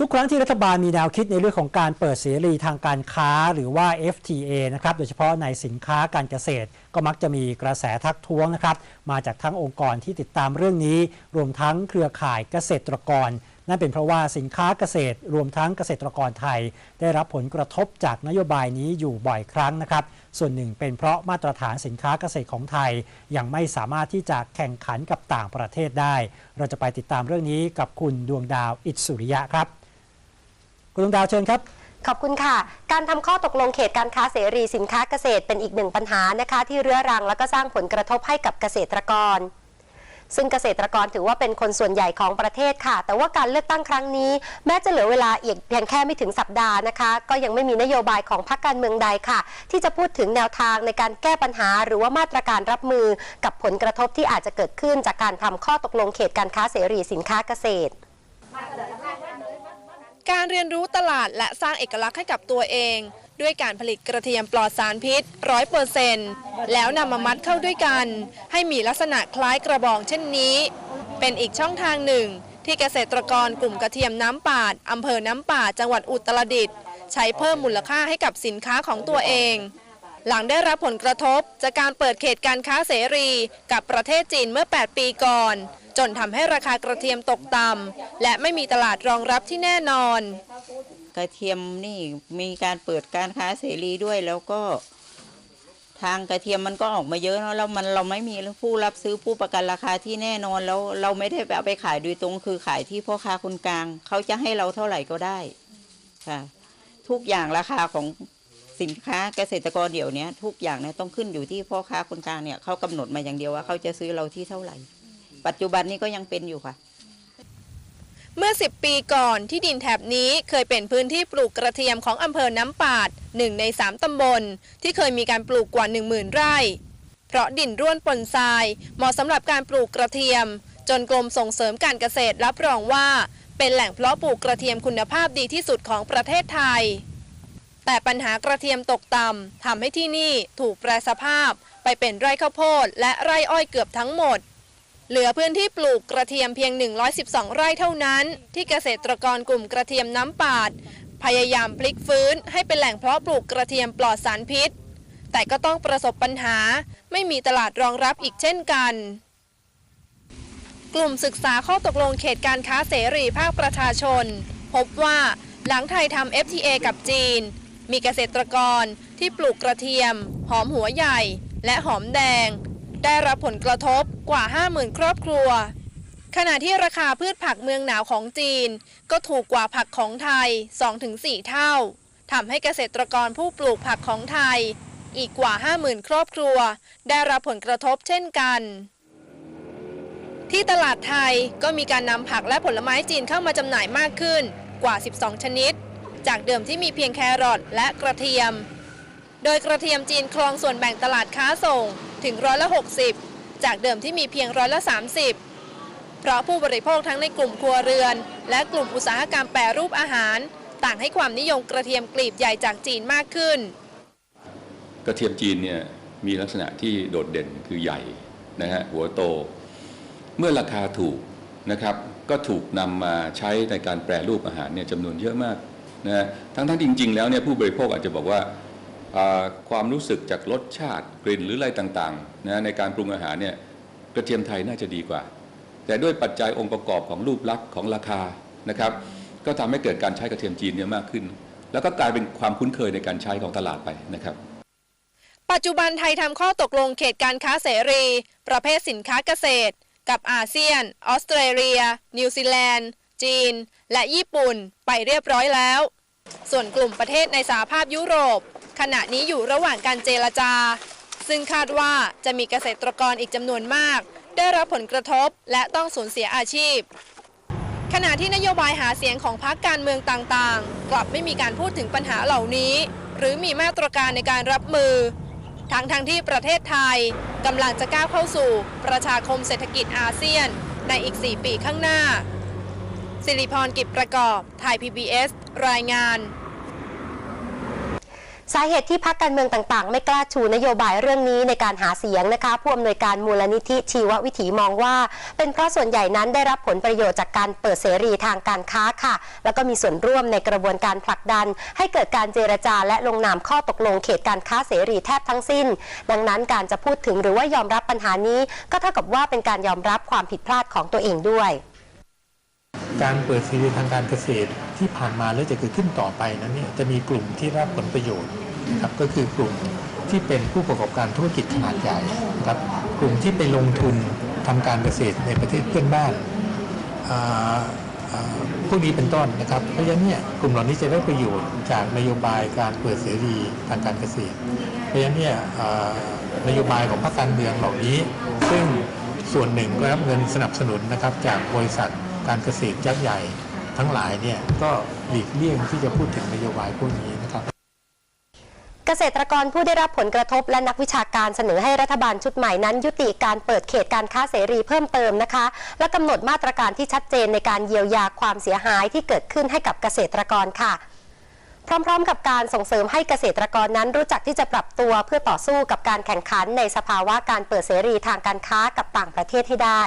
ทุกครั้งที่รัฐบาลมีแนวคิดในเรื่องของการเปิดเสรีทางการค้าหรือว่า FTA นะครับโดยเฉพาะในสินค้าการเกษตร ก็มักจะมีกระแสทักท้วงนะครับมาจากทั้งองค์กรที่ติดตามเรื่องนี้ รวมทั้งเครือข่ายเกษตรกร นั่นเป็นเพราะว่าสินค้าเกษตร รวมทั้งเกษตรกรไทย ได้รับผลกระทบจากนโยบายนี้อยู่บ่อยครั้งนะครับส่วนหนึ่งเป็นเพราะมาตรฐานสินค้าเกษตรของไทย ยังไม่สามารถที่จะแข่งขันกับต่างประเทศได้ เราจะไปติดตามเรื่องนี้กับคุณดวงดาวอิสุริยะครับ คุณดวงดาวเชิญครับ ขอบคุณค่ะ การทำข้อตกลงเขตการค้าเสรีสินค้าเกษตรเป็นอีกหนึ่งปัญหานะคะ ที่เรื้อรังแล้วก็สร้างผลกระทบให้กับเกษตรกร ซึ่งเกษตรกรถือว่าเป็นคนส่วนใหญ่ของประเทศค่ะ แต่ว่าการเลือกตั้งครั้งนี้ แม้จะเหลือเวลาอีกเพียงแค่ไม่ถึงสัปดาห์นะคะ ก็ยังไม่มีนโยบายของพรรคการเมืองใดค่ะ ที่จะพูดถึงแนวทางในการแก้ปัญหา หรือว่ามาตรการรับมือ กับผลกระทบที่อาจจะเกิดขึ้นจากการทำข้อตกลงเขตการค้าเสรีสินค้าเกษตร การเรียนรู้ตลาดและสร้างเอกลักษณ์ให้กับตัวเอง ด้วยการผลิตกระเทียมปลอดสารพิษร้อยเปอร์เซนต์แล้วนำมามัดเข้าด้วยกัน ให้มีลักษณะคล้ายกระบองเช่นนี้ เป็นอีกช่องทางหนึ่ง ที่เกษตรกรกลุ่มกระเทียมน้ำปาดอำเภอน้ำปาดจังหวัดอุตรดิตถ์ใช้เพิ่มมูลค่าให้กับสินค้าของตัวเอง หลังได้รับผลกระทบจากการเปิดเขตการค้าเสรีกับประเทศจีนเมื่อ 8 ปีก่อน จนทำให้ราคากระเทียมตกต่ำและไม่มีตลาดรองรับที่แน่นอน กระเทียมนี่มีการเปิดการค้าเสรีด้วยแล้วก็ ทางกระเทียมมันก็ออกมาเยอะเนาะแล้วมันเราไม่มีผู้รับซื้อผู้ประกันราคาที่แน่นอนแล้วเราไม่ได้ไปเอาไปขายโดยตรงคือขายที่พ่อค้าคนกลาง เขาจะให้เราเท่าไหร่ก็ได้ค่ะ ทุกอย่างราคาของสินค้าเกษตรกรเดี๋ยวนี้ทุกอย่างเนี่ยต้องขึ้นอยู่ที่พ่อค้าคนกลางเนี่ยเขากำหนดมาอย่างเดียวว่าเขาจะซื้อเราที่เท่าไหร่ ปัจจุบันนี้ก็ยังเป็นอยู่ค่ะ เมื่อ 10 ปีก่อนที่ดินแถบนี้เคยเป็นพื้นที่ปลูกกระเทียมของอำเภอน้ำปาดหนึ่งใน 3 ตำบล ที่เคยมีการปลูกกว่า 10,000 ไร่ เพราะดินร่วนปนทราย เหมาะสำหรับการปลูกกระเทียม จนกรมส่งเสริมการเกษตรรับรองว่า เป็นแหล่งเพาะปลูกกระเทียมคุณภาพดีที่สุดของประเทศไทย แต่ปัญหากระเทียมตกต่ำทำให้ที่นี่ถูกแปรสภาพ ไปเป็นไร่ข้าวโพดและไร่อ้อยเกือบทั้งหมด เหลือพื้นที่ปลูกกระเทียมเพียง 112 ไร่เท่านั้น ที่เกษตรกรกลุ่มกระเทียมน้ำปาด พยายามพลิกฟื้นให้เป็นแหล่งเพาะปลูกกระเทียมปลอดสารพิษ แต่ก็ต้องประสบปัญหา ไม่มีตลาดรองรับอีกเช่นกัน กลุ่มศึกษาข้อตกลงเขตการค้าเสรีภาคประชาชน พบว่าหลังไทยทำ FTA กับจีน มีเกษตรกรที่ปลูกกระเทียม หอมหัวใหญ่ และหอมแดง ได้รับผลกระทบกว่า 50,000 ครอบครัว ขณะที่ราคาพืชผักเมืองหนาวของจีน ก็ถูกกว่าผักของไทย 2-4 เท่าทำให้เกษตรกรผู้ปลูกผักของไทย อีกกว่า 50,000 ครอบครัว ได้รับผลกระทบเช่นกัน ที่ตลาดไทยก็มีการนำผักและผลไม้จีนเข้ามาจำหน่ายมากขึ้นกว่า 12 ชนิด จากเดิมที่มีเพียงแครอทและกระเทียม โดยกระเทียมจีนครองส่วนแบ่งตลาดค้าส่ง ถึงร้อยละ 60 จากเดิมที่มีเพียงร้อยละ 30 เพราะผู้บริโภคทั้งในกลุ่มครัวเรือน และกลุ่มอุตสาหกรรมแปรรูปอาหาร ต่างให้ความนิยมกระเทียมกลีบใหญ่จากจีนมากขึ้น กระเทียมจีนเนี่ยมีลักษณะที่โดดเด่นคือใหญ่นะฮะหัวโต เมื่อราคาถูกนะครับก็ถูกนำมาใช้ในการแปรรูปอาหารเนี่ยจำนวนเยอะมากนะฮะทั้งทั้งจริง ๆ แล้วเนี่ยผู้บริโภคอาจจะบอกว่า ความรู้สึกจากรสชาติกลิ่นหรืออะไรต่างๆนะในการปรุงอาหารเนี่ยกระเทียมไทยน่าจะดีกว่า แต่ด้วยปัจจัยองค์ประกอบของรูปลักษณ์ของราคานะครับ ก็ทำให้เกิดการใช้กระเทียมจีนเนี่ยมากขึ้น แล้วก็กลายเป็นความคุ้นเคยในการใช้ของตลาดไปนะครับปัจจุบันไทยทำข้อตกลงเขตการค้าเสรี ประเภทสินค้าเกษตร กับอาเซียน ออสเตรเลีย นิวซีแลนด์ จีน และญี่ปุ่น ไปเรียบร้อยแล้ว ส่วนกลุ่มประเทศในสหภาพยุโรป ขณะนี้อยู่ระหว่างการเจรจา ซึ่งคาดว่าจะมีเกษตรกรอีกจำนวนมาก ได้รับผลกระทบและต้องสูญเสียอาชีพ ขณะที่นโยบายหาเสียงของพรรคการเมืองต่างๆ กลับไม่มีการพูดถึงปัญหาเหล่านี้ หรือมีมาตรการในการรับมือ ทั้งทงที่ประเทศไทยกำลังจะก้าวเข้าสู่ประชาคมเศรษฐกิจอาเซียน ในอีก 4 ปีข้างหน้าสิริพรกิจประกอบ ไทย PBS รายงาน สาเหตุที่พักการเมืองต่างๆ ไม่กล้าชูนโยบายเรื่องนี้ในการหาเสียงนะคะผู้อำนวยการมูลนิธิชีววิถีมองว่า เป็นเพราะส่วนใหญ่นั้นได้รับผลประโยชน์จากการเปิดเสรีทางการค้าค่ะ แล้วก็มีส่วนร่วมในกระบวนการผลักดัน ให้เกิดการเจรจาและลงนามข้อตกลงเขตการค้าเสรีแทบทั้งสิ้น ดังนั้นการจะพูดถึงหรือว่ายอมรับปัญหานี้ ก็เท่ากับว่าเป็นการยอมรับความผิดพลาดของตัวเองด้วย การเปิดเสรีทางการเกษตรที่ผ่านมาและจะเกิดขึ้นต่อไปนั้นเนี่ยจะมีกลุ่มที่รับผลประโยชน์นะครับก็คือกลุ่มที่เป็นผู้ประกอบการธุรกิจขนาดใหญ่นะครับกลุ่มที่ไปลงทุนทำการเกษตรในประเทศเพื่อนบ้านอ่าพวกนี้เป็นต้นนะครับ เพราะฉะนั้นเนี่ยกลุ่มเหล่านี้จะได้ประโยชน์จากนโยบายการเปิดเสรีทางการเกษตร เพราะฉะนั้นเนี่ยนโยบายของพรรคการเมืองเหล่านี้ ซึ่งส่วนหนึ่งก็รับเงินสนับสนุนนะครับจากบริษัท การเกษตรยักษ์ใหญ่ทั้งหลายเนี่ยก็หลีกเลี่ยงที่จะพูดถึงนโยบายพวกนี้นะครับ เกษตรกรผู้ได้รับผลกระทบและนักวิชาการเสนอให้รัฐบาลชุดใหม่นั้น ยุติการเปิดเขตการค้าเสรีเพิ่มเติมนะคะ และกำหนดมาตรการที่ชัดเจนในการเยียวยาความเสียหายที่เกิดขึ้นให้กับเกษตรกรค่ะพร้อมๆ กับการส่งเสริมให้เกษตรกรนั้นรู้จักที่จะปรับตัวเพื่อต่อสู้กับการแข่งขันในสภาวะการเปิดเสรีทางการค้ากับต่างประเทศให้ได้